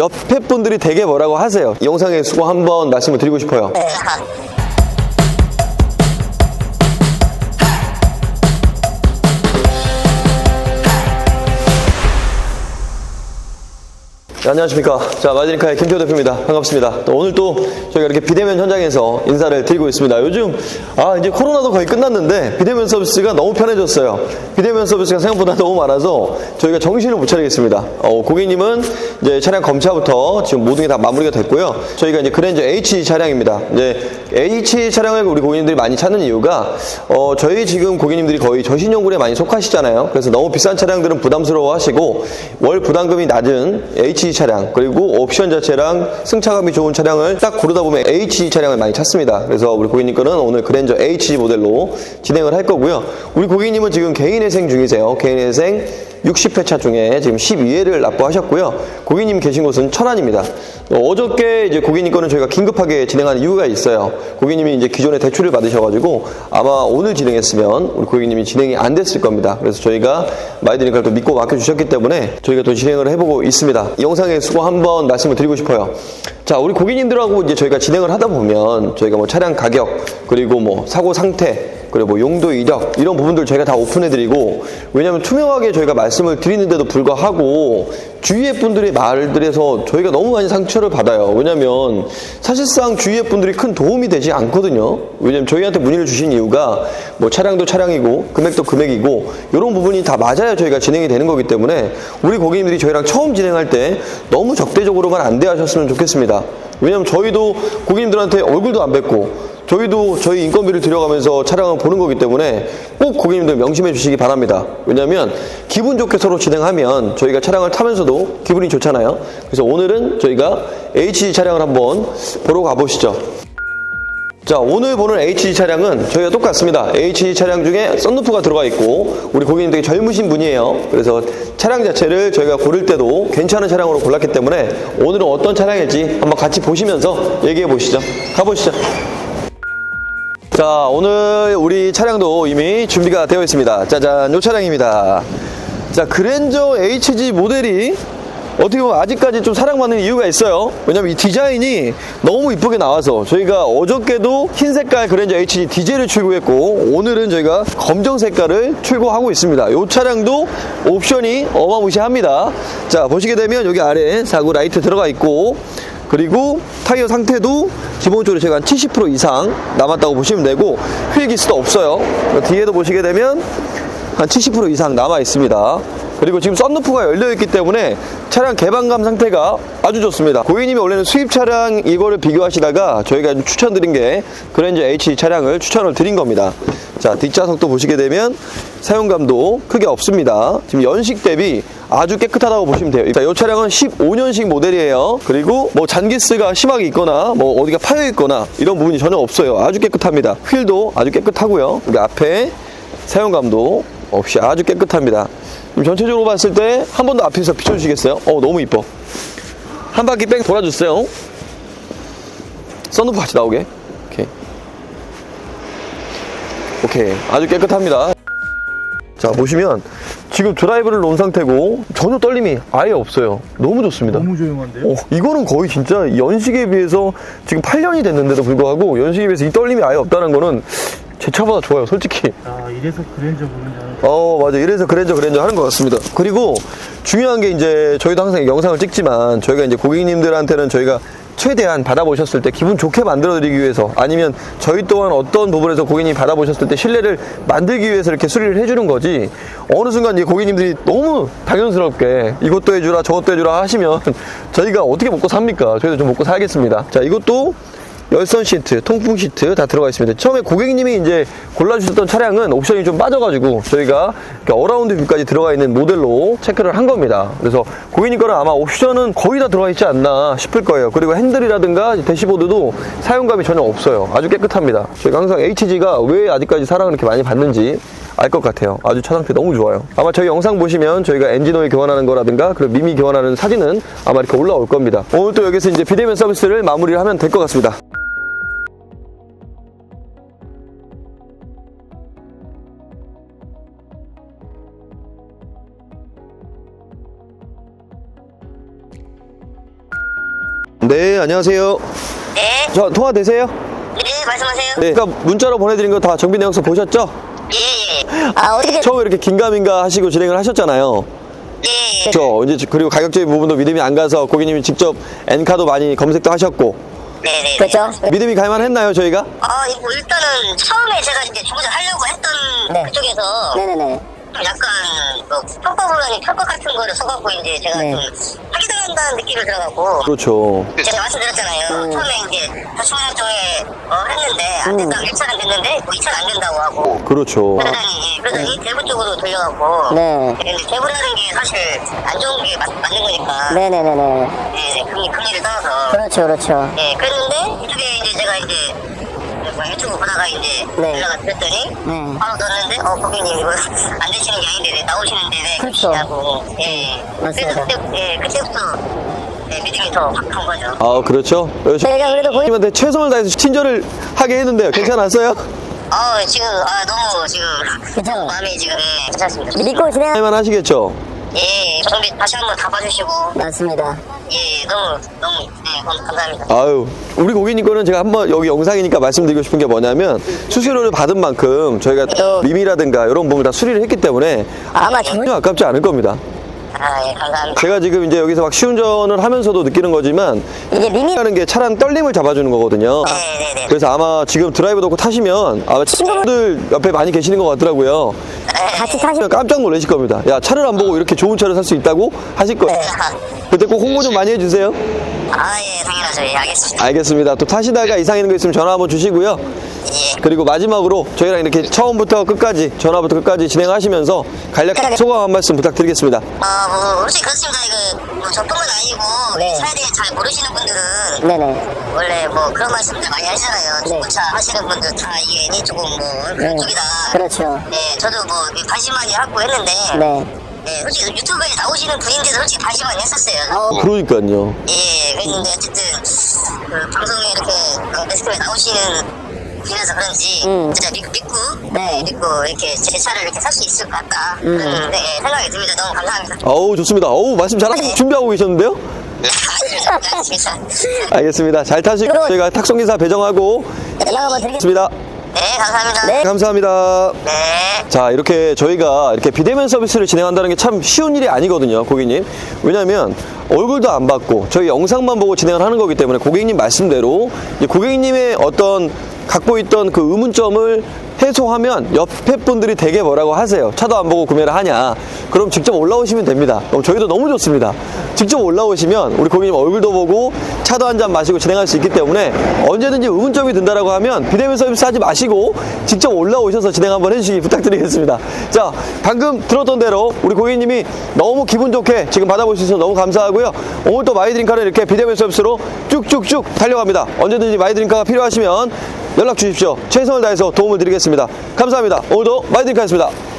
옆에 분들이 되게 뭐라고 하세요. 이 영상에 수고 한번 말씀을 드리고 싶어요. 네, 안녕하십니까. 자, 마지니카의 김태호 대표입니다. 반갑습니다. 또 오늘 또 저희가 이렇게 비대면 현장에서 인사를 드리고 있습니다. 요즘, 아, 이제 코로나도 거의 끝났는데 비대면 서비스가 너무 편해졌어요. 비대면 서비스가 생각보다 너무 많아서 저희가 정신을 못 차리겠습니다. 어, 고객님은 이제 차량 검차부터 지금 모든 게 다 마무리가 됐고요. 저희가 이제 그랜저 H 차량입니다. 이제 H 차량을 우리 고객님들이 많이 찾는 이유가, 어, 저희 지금 고객님들이 거의 저신용군에 많이 속하시잖아요. 그래서 너무 비싼 차량들은 부담스러워 하시고, 월 부담금이 낮은 H 차량 그리고 옵션 자체랑 승차감이 좋은 차량을 딱 고르다 보면 H 차량을 많이 찾습니다. 그래서 우리 고객님 거는 오늘 그랜저 H 모델로 진행을 할 거고요. 우리 고객님은 지금 개인 회생 중이세요. 개인 회생 60회차 중에 지금 12회를 납부하셨고요. 고객님 계신 곳은 천안입니다. 어, 어저께 이제 고객님 거는 저희가 긴급하게 진행하는 이유가 있어요. 고객님이 이제 기존에 대출을 받으셔가지고 아마 오늘 진행했으면 우리 고객님이 진행이 안 됐을 겁니다. 그래서 저희가 마이드니까를 또 믿고 맡겨주셨기 때문에 저희가 또 진행을 해보고 있습니다. 이 영상에 수고 한번 말씀을 드리고 싶어요. 자, 우리 고객님들하고 이제 저희가 진행을 하다 보면 저희가 뭐 차량 가격 그리고 뭐 사고 상태 그리고 뭐 용도 이력 이런 부분들 저희가 다 오픈해드리고 왜냐하면 투명하게 저희가 말씀을 드리는데도 불구하고 주위의 분들의 말들에서 저희가 너무 많이 상처를 받아요. 왜냐하면 사실상 주위의 분들이 큰 도움이 되지 않거든요. 왜냐하면 저희한테 문의를 주신 이유가 뭐 차량도 차량이고 금액도 금액이고 이런 부분이 다 맞아야 저희가 진행이 되는 거기 때문에 우리 고객님들이 저희랑 처음 진행할 때 너무 적대적으로만 안 대하셨으면 좋겠습니다. 왜냐하면 저희도 고객님들한테 얼굴도 안 뵙고 저희도 저희 인건비를 들여가면서 차량을 보는 거기 때문에 꼭 고객님들 명심해 주시기 바랍니다. 왜냐하면 기분 좋게 서로 진행하면 저희가 차량을 타면서도 기분이 좋잖아요. 그래서 오늘은 저희가 H 차량을 한번 보러 가보시죠. 자, 오늘 보는 HG 차량은 저희가 똑같습니다. HG 차량 중에 썬루프가 들어가 있고, 우리 고객님 되게 젊으신 분이에요. 그래서 차량 자체를 저희가 고를 때도 괜찮은 차량으로 골랐기 때문에 오늘은 어떤 차량일지 한번 같이 보시면서 얘기해 보시죠. 가보시죠. 자, 오늘 우리 차량도 이미 준비가 되어 있습니다. 짜잔, 요 차량입니다. 자, 그랜저 HG 모델이 어떻게 보면 아직까지 좀 사랑받는 이유가 있어요. 왜냐면 이 디자인이 너무 이쁘게 나와서 저희가 어저께도 흰 색깔 그랜저 HG 디젤을 출고했고 오늘은 저희가 검정 색깔을 출고하고 있습니다. 이 차량도 옵션이 어마무시합니다. 자, 보시게 되면 여기 아래 사구 라이트 들어가 있고 그리고 타이어 상태도 기본적으로 제가 한 70% 이상 남았다고 보시면 되고 휠 기스도 없어요. 뒤에도 보시게 되면 한 70% 이상 남아 있습니다. 그리고 지금 썬루프가 열려 있기 때문에 차량 개방감 상태가 아주 좋습니다. 고객님이 원래는 수입 차량 이거를 비교하시다가 저희가 추천드린 게 그랜저 H 차량을 추천을 드린 겁니다. 자, 뒷좌석도 보시게 되면 사용감도 크게 없습니다. 지금 연식 대비 아주 깨끗하다고 보시면 돼요. 자, 이 차량은 15년식 모델이에요. 그리고 뭐 잔기스가 심하게 있거나 뭐 어디가 파여 있거나 이런 부분이 전혀 없어요. 아주 깨끗합니다. 휠도 아주 깨끗하고요. 여기 앞에 사용감도 없이 아주 깨끗합니다. 전체적으로 봤을 때 한 번 더 앞에서 비춰주시겠어요? 어, 너무 이뻐. 한 바퀴 뺑 돌아주세요. 썬루프 같이 나오게. 오케이. 오케이. 아주 깨끗합니다. 자, 보시면 지금 드라이브를 놓은 상태고 전혀 떨림이 아예 없어요. 너무 좋습니다. 너무 조용한데요? 어, 이거는 거의 진짜 연식에 비해서 지금 8년이 됐는데도 불구하고 연식에 비해서 이 떨림이 아예 없다는 거는 제 차보다 좋아요, 솔직히. 아 이래서 그랜저 알았는데 어, 맞아. 이래서 그랜저 그랜저 하는 것 같습니다. 그리고 중요한 게 이제 저희도 항상 영상을 찍지만 저희가 이제 고객님들한테는 저희가 최대한 받아보셨을 때 기분 좋게 만들어드리기 위해서 아니면 저희 또한 어떤 부분에서 고객님이 받아보셨을 때 신뢰를 만들기 위해서 이렇게 수리를 해주는 거지 어느 순간 이 고객님들이 너무 당연스럽게 이것도 해주라 저것도 해주라 하시면 저희가 어떻게 먹고 삽니까? 저희도 좀 먹고 살겠습니다. 자, 이것도 열선 시트, 통풍 시트 다 들어가 있습니다. 처음에 고객님이 이제 골라주셨던 차량은 옵션이 좀 빠져가지고 저희가 어라운드 뷰까지 들어가 있는 모델로 체크를 한 겁니다. 그래서 고객님 거는 아마 옵션은 거의 다 들어가 있지 않나 싶을 거예요. 그리고 핸들이라든가 대시보드도 사용감이 전혀 없어요. 아주 깨끗합니다. 저희가 항상 HG가 왜 아직까지 사랑을 이렇게 많이 받는지 알 것 같아요. 아주 차 상태 너무 좋아요. 아마 저희 영상 보시면 저희가 엔진오일 교환하는 거라든가 그리고 미미 교환하는 사진은 아마 이렇게 올라올 겁니다. 오늘 또 여기서 이제 비대면 서비스를 마무리를 하면 될 것 같습니다. 네, 안녕하세요. 네, 저 통화 되세요? 네, 말씀하세요. 네. 아까 문자로 보내드린 거 다 정비 내역서 보셨죠? 예, 예. 아, 어떻게, 처음에 이렇게 긴가민가 하시고 진행을 하셨잖아요. 예, 예. 그렇죠. 이제 그리고 가격적인 부분도 믿음이 안 가서 고객님이 직접 엔카도 많이 검색도 하셨고 네, 네. 그렇죠. 믿음이 갈만했나요 저희가? 아, 이거 일단은 처음에 제가 이제 주문을 하려고 했던 그쪽에서 네네네. 좀 약간 뭐 평가보라니 평가 같은 거를 써갖고 이제 제가 네. 좀 사기당한다는 느낌을 들어갖고 그렇죠. 제가 말씀드렸잖아요. 처음에 이제 쪽에 어, 했는데 안 된다고 1차는 됐는데 뭐 2차는 안 된다고 하고 그렇죠. 그러더니 그러더니 대구 쪽으로 돌려갖고 네. 근데 대구라는 게 사실 안 좋은 게 맞, 맞는 거니까 네네네네. 네, 네, 금리, 금리를 떠나서 그렇죠, 그렇죠. 예, 그랬는데 이쪽에 이제 제가 이제 뭐 유튜브 보다가 이제 네. 연락을 드렸더니 네. 바로 넣었는데 어 고객님 이거 안 되시는 게 아닌데 왜 나오시는데 왜 그렇죠. 그러시냐고 예 맞습니다. 그래서 그때, 예, 그때부터 예, 믿음이 더 확 간 거죠 아 그렇죠. 저희가 그래도 고객 고객님한테 최선을 다해서 친절을 하게 했는데요. 괜찮았어요? 아 지금 아 너무 지금 괜찮아요. 마음이 지금 예, 괜찮습니다 믿고 진행. 할만 하시겠죠? 예 정비 다시 한번 다 봐주시고 맞습니다. 예 너무 너무 예 감- 감사합니다 아유, 우리 고객님 거는 제가 한번 여기 영상이니까 말씀드리고 싶은 게 뭐냐면 수수료를 받은 만큼 저희가 또- 미미라든가 이런 부분을 다 수리를 했기 때문에 아마 전혀 아깝지 않을 겁니다. 아 예 감사합니다 제가 지금 이제 여기서 막 시운전을 하면서도 느끼는 거지만 이게 미미 하는 게 차량 떨림을 잡아주는 거거든요. 네네네 그래서 아마 지금 드라이브 놓고 타시면 아마 친구들 옆에 많이 계시는 것 같더라고요. 같이 타시. 깜짝 놀라실 겁니다. 야 차를 안 보고 이렇게 좋은 차를 살 수 있다고 하실 거예요. 그때 꼭 홍보 좀 많이 해주세요. 아 예 당연하죠 예 알겠습니다 알겠습니다. 또 타시다가 이상 있는 거 있으면 전화 한번 주시고요. 예 그리고 마지막으로 저희랑 이렇게 처음부터 끝까지 전화부터 끝까지 진행하시면서 간략한 소감 한 말씀 부탁드리겠습니다. 아, 뭐, 솔직히 그렇습니다. 이거, 뭐, 저뿐만 아니고, 네. 차에 대해 잘 모르시는 분들은, 네네. 원래 뭐, 그런 말씀들 많이 하시잖아요. 네. 중고차 하시는 분들 다 이게 니 조금 뭐, 그런 쪽이다. 그렇죠. 네, 저도 뭐, 관심 많이 갖고 했는데, 네. 네, 솔직히 유튜브에 나오시는 분인데도 솔직히 관심 많이 했었어요. 어. 그러니까요. 예, 그랬는데, 어쨌든, 그, 방송에 이렇게, 어, 매스컴에 나오시는 분이라서 그런지, 음. 진짜 믿, 믿고, 네. 믿고, 이렇게 제 차를 이렇게 살 수 있을 것 같다. 음. 그런, 네, 생각이 듭니다. 너무 감사합니다. 어우 좋습니다. 어우 말씀 잘 하시고 준비하고 계셨는데요. 아닙니다. 아닙니다. 알겠습니다. 잘 타시고 저희가 탁송 기사 배정하고 연락 한번 드리겠습니다. 네, 감사합니다. 네. 감사합니다. 네. 자, 이렇게 저희가 이렇게 비대면 서비스를 진행한다는 게 참 쉬운 일이 아니거든요, 고객님. 왜냐면 얼굴도 안 받고 저희 영상만 보고 진행을 하는 거기 때문에 고객님 말씀대로 고객님의 어떤 갖고 있던 그 의문점을 해소하면 옆에 분들이 되게 뭐라고 하세요. 차도 안 보고 구매를 하냐. 그럼 직접 올라오시면 됩니다. 그럼 저희도 너무 좋습니다. 직접 올라오시면 우리 고객님 얼굴도 보고 차도 한 잔 마시고 진행할 수 있기 때문에 언제든지 의문점이 든다라고 하면 비대면 서비스 하지 마시고 직접 올라오셔서 진행 한번 해주시기 부탁드리겠습니다. 자, 방금 들었던 대로 우리 고객님이 너무 기분 좋게 지금 받아보셔서 너무 감사하고요. 오늘 또 마이드링카는 이렇게 비대면 서비스로 쭉쭉쭉 달려갑니다. 언제든지 마이드링카가 필요하시면 연락 주십시오. 최선을 다해서 도움을 드리겠습니다. 감사합니다. 오늘도 마이드링카였습니다.